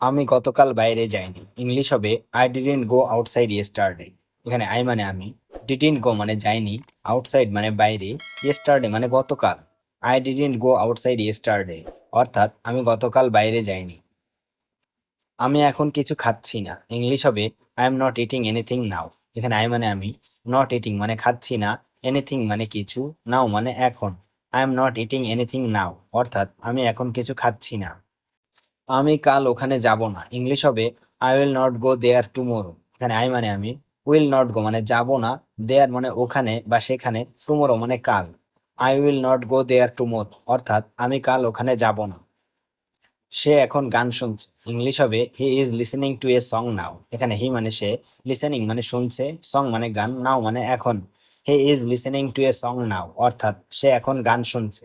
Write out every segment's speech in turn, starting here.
আমি গতকাল বাইরে যাইনি। ইংলিশ হবে I didn't go outside yesterday এখানে আই মানে আমি ডিডেন্ট গো মানে যাইনি আউটসাইড মানে বাইরে ইয়েস্টারডে মানে গতকাল I didn't go outside yesterday অর্থাৎ আমি গতকাল বাইরে যাইনি। আমি এখন কিছু খাচ্ছি না। ইংলিশ হবে I am not eating anything now এখানে আই মানে আমি নট ইটিং মানে খাচ্ছি না এনিথিং মানে কিছু নাও মানে এখন I am not eating anything now অর্থাৎ আমি এখন কিছু খাচ্ছি না। আমি কাল ওখানে যাব না। ইংলিশ হবে I will not go there tomorrow এখানে আই মানে আমি উইল নট গো মানে যাব না দেয়ার মানে ওখানে বা সেখানে টুমোরো মানে কাল। I will not go there tomorrow অর্থাৎ আমি কাল ওখানে যাব না। সে এখন গান শুনছে। ইংলিশ হবে he is listening to a song now এখানে হি মানে সে লিসেনিং মানে শুনছে সং মানে গান নাও মানে এখন। He is listening to a song now অর্থাৎ সে এখন গান শুনছে।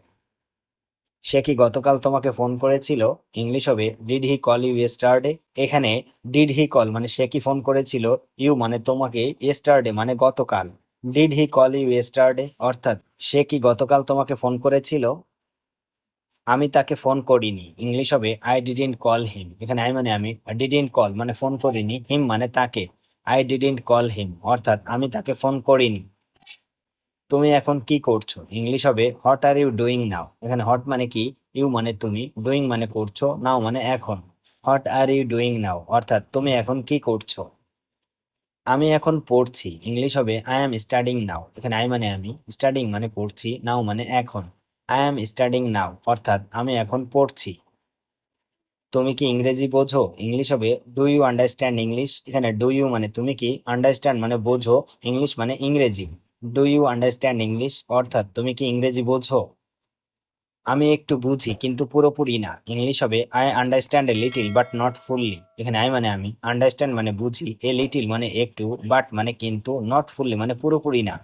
সে কি গতকাল তোমাকে ফোন করেছিল? ইংলিশ হবে did he call you yesterday এখানে ডিড হি কল মানে সে কি ফোন করেছিল? ইউ মানে তোমাকে ইয়েস্টারডে মানে গতকাল। Did he call you yesterday অর্থাৎ, সে কি গতকাল তোমাকে ফোন করেছিল? আমি তাকে ফোন করিনি। ইংলিশ হবে আই ডিডেন্ট কল হিম এখানে আই মানে আমি ডিডেন্ট কল মানে ফোন করিনি। হিম মানে তাকে। আই ডিডেন্ট কল হিম অর্থাৎ, আমি তাকে ফোন করিনি। তুমি এখন কি করছ? ইংলিশ হবে what are you doing now এখানে হট মানে কি? ইউ মানে তুমি ডুইং মানে করছ নাও মানে এখন। What are you doing now অর্থাৎ তুমি এখন কি করছ? আমি এখন পড়ছি ইংলিশ হবে আই এম স্টাডিং নাও এখানে আই মানে আমি স্টাডিং মানে পড়ছি নাও মানে এখন। আই এম স্টাডিং নাও অর্থাৎ আমি এখন পড়ছি। তুমি কি ইংরেজি বোঝো? ইংলিশ হবে ডু ইউ আন্ডারস্ট্যান্ড ইংলিশ এখানে ডু ইউ মানে তুমি কি? আন্ডারস্ট্যান্ড মানে বোঝো ইংলিশ মানে ইংরেজি। ডু ইউ আন্ডারস্ট্যান্ড ইংলিশ অর্থাৎ, তুমি কি ইংরেজি বোঝো? আমি একটু বুঝি, কিন্তু পুরোপুরি না। ইংলিশ হবে I understand a little but not fully এখানে আই মানে আমি। আন্ডারস্ট্যান্ড মানে বুঝি এ লিটিল মানে একটু বাট মানে কিন্তু নট ফুললি মানে পুরোপুরি না।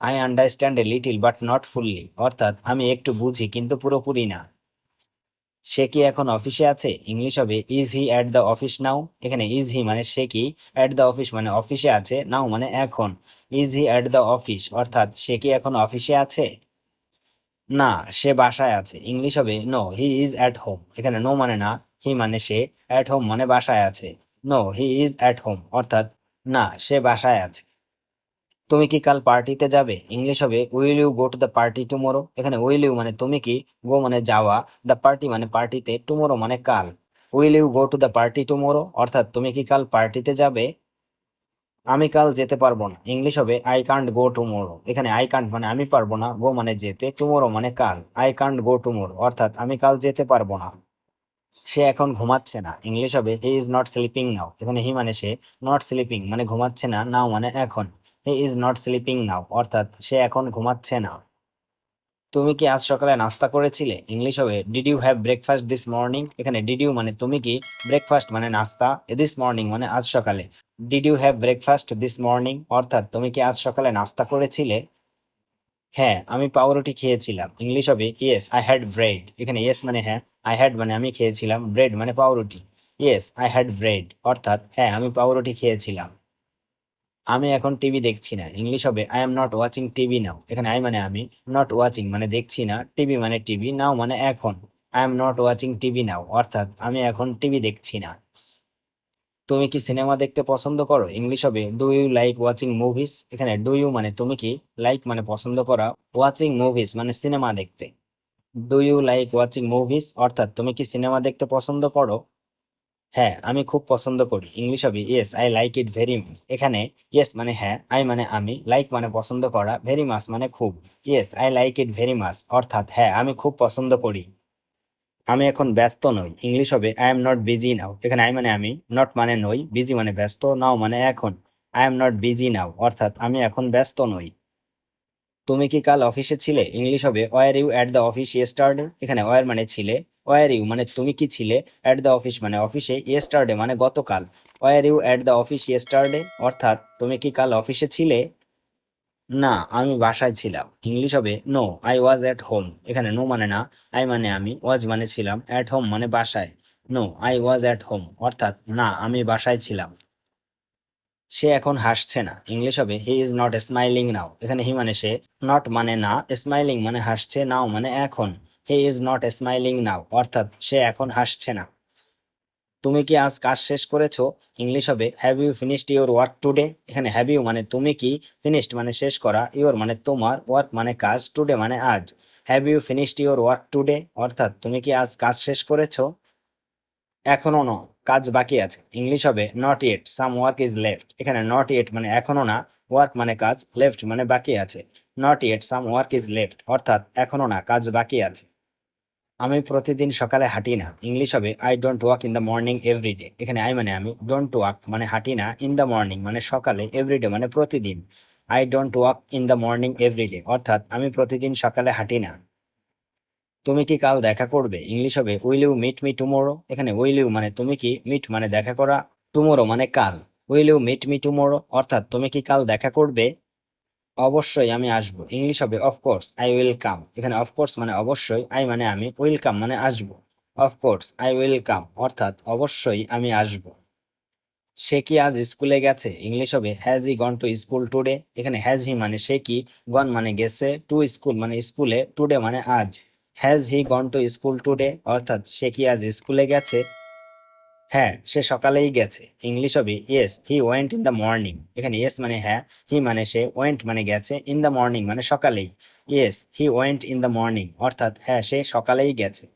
I understand a little but not fully অর্থাৎ, আমি একটু বুঝি, কিন্তু পুরোপুরি না। সে কি এখন অফিসে আছে? ইংলিশ হবে is he at the office now এখানে ইজ হি মানে সে কি? অ্যাট দ্য অফিস মানে অফিসে আছে নাও মানে এখন। Is he at the office অর্থাৎ, সে কি এখন অফিসে আছে? না, সে বাসায় আছে। ইংলিশ হবে no he is at home এখানে নো মানে না হি মানে সে অ্যাট হোম মানে বাসায় আছে। No he is at home অর্থাৎ, না, সে বাসায় আছে। তুমি কি কাল পার্টিতে যাবে? ইংলিশ হবে will you go to the party tomorrow এখানে উইল ইউ মানে তুমি কি গো মানে যাওয়া দ্য পার্টি মানে পার্টিতে টুমোরো মানে কাল। Will you go to the party tomorrow অর্থাৎ তুমি কি কাল পার্টিতে যাবে? আমি কাল যেতে পারব না। ইংলিশ হবে আই কান্ট গো টুমোরো এখানে আই কান্ট মানে আমি পারব না গো মানে যেতে টুমোরো মানে কাল। আই কান্ট গো টুমোরো অর্থাৎ আমি কাল যেতে পারব না। সে এখন ঘুমাচ্ছে না। ইংলিশ হবে he is not sleeping now এখানে হি মানে সে নট স্লিপিং মানে ঘুমাচ্ছে না নাও মানে এখন। He is not sleeping now, অর্থাৎ সে এখন ঘুমাচ্ছে না। তুমি কি আজ সকালে নাস্তা করেছিলে? ইংলিশ হবে did you have breakfast this morning এখানে ডিড ইউ মানে তুমি কি? ব্রেকফাস্ট মানে নাস্তা দিস মর্নিং মানে আজ সকালে। Did you have breakfast this morning অর্থাৎ তুমি কি আজ সকালে নাস্তা করেছিলে? হ্যাঁ আমি পাউরুটি খেয়েছিলাম। ইংলিশ হবে ইয়েস আই হ্যাড ব্রেড এখানে ইয়েস মানে হ্যাঁ আই হ্যাড মানে আমি খেয়েছিলাম। ব্রেড মানে পাউরুটি। ইয়েস আই হ্যাড ব্রেড অর্থাৎ হ্যাঁ আমি পাউরুটি খেয়েছিলাম। আমি এখন টিভি দেখছি না। ইংলিশ হবে I am not watching TV now এখানে আই মানে আমি নট ওয়াচিং মানে দেখছি না টিভি মানে টিভি নাও মানে এখন। I am not watching TV now অর্থাৎ আমি এখন টিভি দেখছি না। তুমি কি সিনেমা দেখতে পছন্দ করো? ইংলিশ হবে do you like watching movies এখানে ডু ইউ মানে তুমি কি লাইক মানে পছন্দ করা। ওয়াচিং মুভিস মানে সিনেমা দেখতে। Do you like watching movies অর্থাৎ তুমি কি সিনেমা দেখতে পছন্দ করো? হ্যাঁ আমি খুব পছন্দ করি। ইংলিশ হবে yes I like it very much এখানে ইয়েস মানে হ্যাঁ আই মানে আমি লাইক মানে পছন্দ করা ভেরি মাচ মানে খুব। Yes I like it very much অর্থাৎ হ্যাঁ আমি খুব পছন্দ করি। আমি এখন ব্যস্ত নই। ইংলিশ হবে I am not busy now এখানে আই মানে আমি নট মানে নই বিজি মানে ব্যস্ত নাও মানে এখন। I am not busy now অর্থাৎ আমি এখন ব্যস্ত নই। তুমি কি কাল অফিসে ছিলে? ইংলিশ হবে were you at the office yesterday এখানে ওয়ার মানে ছিলে? ওয়ার ইউ মানে তুমি কি ছিলে? অ্যাট দ্য অফিস মানে অফিসে ইয়েস্টারডে মানে গতকাল। Were you at the office yesterday অর্থাৎ, তুমি কি কাল অফিসে ছিলে? না, আমি বাসায় ছিলাম। ইংলিশ হবে no I was at home এখানে নো মানে না আই মানে আমি ওয়াজ মানে ছিলাম। অ্যাট হোম মানে বাসায়। No I was at home অর্থাৎ, না, আমি বাসায় ছিলাম। সে এখন হাসছে না। ইংলিশ হবে he is not smiling now এখানে হি মানে সে নট মানে না স্মাইলিং মানে হাসছে নাও মানে এখন। He is not smiling now, অর্থাৎ সে এখন হাসছে না। তুমি কি আজ কাজ শেষ করেছ? ইংলিশ হবে have you finished your work today এখানে হ্যাভ ইউ মানে তুমি কি ফিনিশড মানে শেষ করা ইউর মানে তোমার ওয়ার্ক মানে কাজ টুডে মানে আজ। Have you finished your work today অর্থাৎ তুমি কি আজ কাজ শেষ করেছ? এখনও ন, কাজ বাকি আছে। ইংলিশ হবে not yet some work is left এখানে নট ইয়েট মানে এখনও না ওয়ার্ক মানে কাজ লেফট মানে বাকি আছে। Not yet some work is left অর্থাৎ এখনও না, কাজ বাকি আছে। আমি প্রতিদিন সকালে হাঁটি না। ইংলিশ হবে I don't walk in the morning every day এখানে আই মানে আমি ডোন্ট ওয়াক মানে হাঁটি না ইন দ্য মর্নিং মানে সকালে এভরিডে মানে প্রতিদিন। I don't walk in the morning every day অর্থাৎ আমি প্রতিদিন সকালে হাঁটি না। তুমি কি কাল দেখা করবে? ইংলিশ হবে will you meet me tomorrow এখানে উইল ইউ মানে তুমি কি মিট মানে দেখা করা টুমোরো মানে কাল। Will you meet me tomorrow অর্থাৎ তুমি কি কাল দেখা করবে? অবশ্যই আমি আসব। ইংলিশ হবে অফকোর্স আই উইল কাম এখানে অফকোর্স মানে অবশ্যই আই মানে আমি উইল কাম মানে আসব। অফকোর্স আই উইল কাম অর্থাৎ অবশ্যই আমি আসব। সে কি আজ স্কুলে গেছে? ইংলিশ হবে has he gone to school today এখানে হ্যাজ হি মানে সে কি? গন মানে গেছে টু স্কুল মানে স্কুলে টুডে মানে আজ। Has he gone to school today অর্থাৎ সে কি আজ স্কুলে গেছে? হ্যাঁ সে সকালেই গেছে। ইংলিশ হবে yes he went in the morning এখানে ইয়েস মানে হ্যাঁ হি মানে সে ওয়েন্ট মানে গেছে ইন দ্য মর্নিং মানে সকালেই। Yes he went in the morning অর্থাৎ হ্যাঁ সে সকালেই গেছে।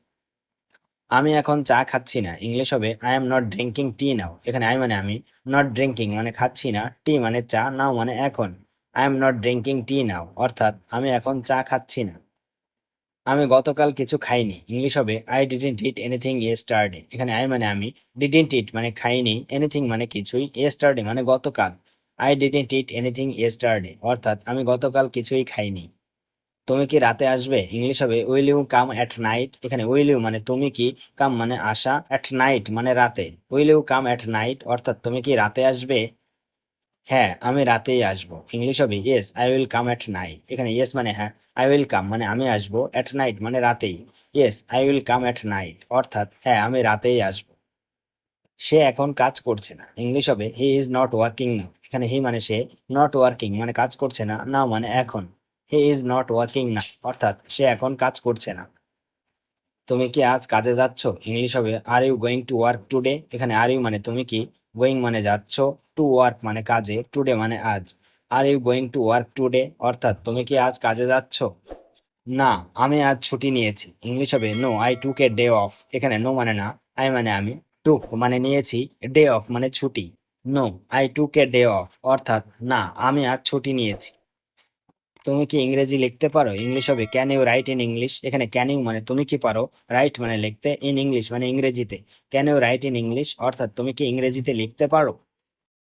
আমি এখন চা খাচ্ছি না। ইংলিশ হবে I am not drinking tea now এখানে আই মানে আমি নট ড্রিঙ্কিং মানে খাচ্ছি না। টি মানে চা নাও মানে এখন। I am not drinking tea now অর্থাৎ আমি এখন চা খাচ্ছি না। আমি গতকাল কিছু খাইনি। ইংলিশ হবে I didn't eat anything yesterday এখানে আই মানে আমি। ডিডেন্ট ইট মানে খাইনি। এনিথিং মানে কিছুই। ইয়েস্টারডে মানে গতকাল। I didn't eat anything yesterday অর্থাৎ আমি গতকাল কিছুই খাইনি। তুমি কি রাতে আসবে? ইংলিশ হবে will you come at night এখানে উইল ইউ মানে তুমি কি কাম মানে আসা। অ্যাট নাইট মানে রাতে। Will you come at night অর্থাৎ তুমি কি রাতে আসবে? হ্যাঁ আমি রাতেই আসব। ইংলিশ হবে yes I will come at night এখানে ইয়েস মানে হ্যাঁ আই উইল কাম মানে আমি আসব অ্যাট নাইট মানে রাতেই। Yes I will come at night অর্থাৎ হ্যাঁ আমি রাতেই আসব। সে এখন কাজ করছে না। ইংলিশ হবে he is not working now এখানে হি মানে সে নট ওয়ার্কিং মানে কাজ করছে না নাও মানে এখন। হি ইজ নট ওয়ার্কিং না অর্থাৎ সে এখন কাজ করছে না। তুমি কি আজ কাজে যাচ্ছ? ইংলিশ হবে are you going to work today এখানে আর ইউ মানে তুমি কি গোয়িং মানে যাচ্ছ টু ওয়ার্ক মানে কাজে টুডে মানে আজ। Are you going to work today অর্থাৎ তুমি কি আজ কাজে যাচ্ছ? না, আমি আজ ছুটি নিয়েছি। ইংলিশ হবে no I took a day off এখানে নো মানে না আই মানে আমি টুক মানে নিয়েছি ডে অফ মানে ছুটি। No I took a day off অর্থাৎ, না, আমি আজ ছুটি নিয়েছি। তুমি কি ইংরেজি লিখতে পারো? ইংলিশ হবে। Can you write in English এখানে ক্যান ইউ মানে তুমি কি পারো? রাইট মানে লিখতে ইন ইংলিশ মানে ইংরেজিতে। Can you write in English অর্থাৎ তুমি কি ইংরেজিতে লিখতে পারো?